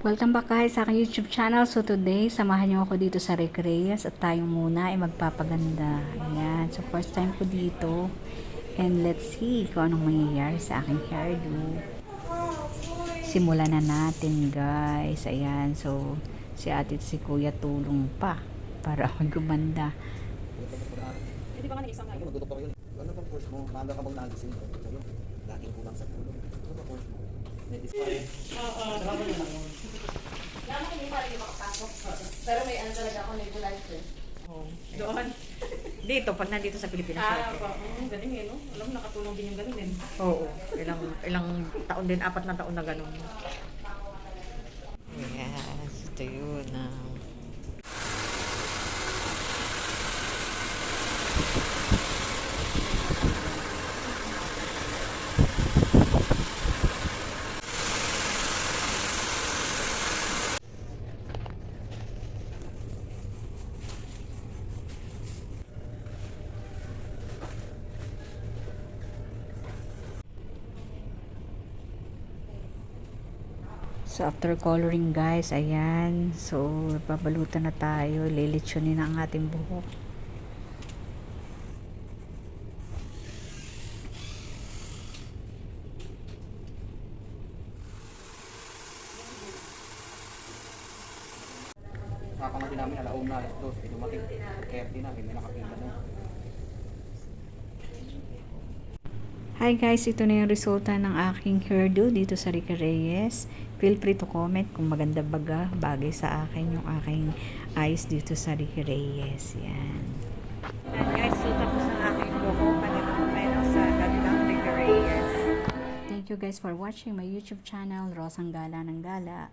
Welcome back guys sa aking YouTube channel. So today, samahan niyo ako dito sa Recreas at tayo muna ay magpapaganda. Ayan. So first time ko dito. And let's see kung anong mangyayari sa aking hairdo. Simulan na natin guys. Ayan. So si ate at si kuya tulong pa para ako gumanda. Hindi ba nga nag-isang Ano, magtutok pa yun. Ano bang course mo? Maaga ka bang nagising? Ano? Laging kulang sa tulog. Ano ba course mo? Medicine. Oo. Trabaho yun lang yun. Lama ko hindi pa rin makapasok. Pero may ano talaga ako, nebulizer. Oo. Doon. Dito, pag nandito sa Pilipinas. Ah, pa. Mm, galing eh, no? Alam mo, nakatulong din yung ganun din. Oo. Ilang, ilang taon din, apat na taon na ganun. Yes, ito yun. ah. So after coloring guys, ayan. So babalutan na tayo. Lilitsunin na ang ating buhok. Kapang natin namin, alaong na, alas dos. Eh, dumating. Kaya din namin, may nakapila na. Hi guys, ito na yung resulta ng aking hairdo dito sa Rica Reyes. Feel free to comment kung maganda baga bagay sa akin yung aking eyes dito sa Rica Reyes. Yan. Ayan guys, so tapos ang aking buhok. Kanina ko meron sa gandang Reyes. Thank you guys for watching my YouTube channel, Rosang Gala ng Gala.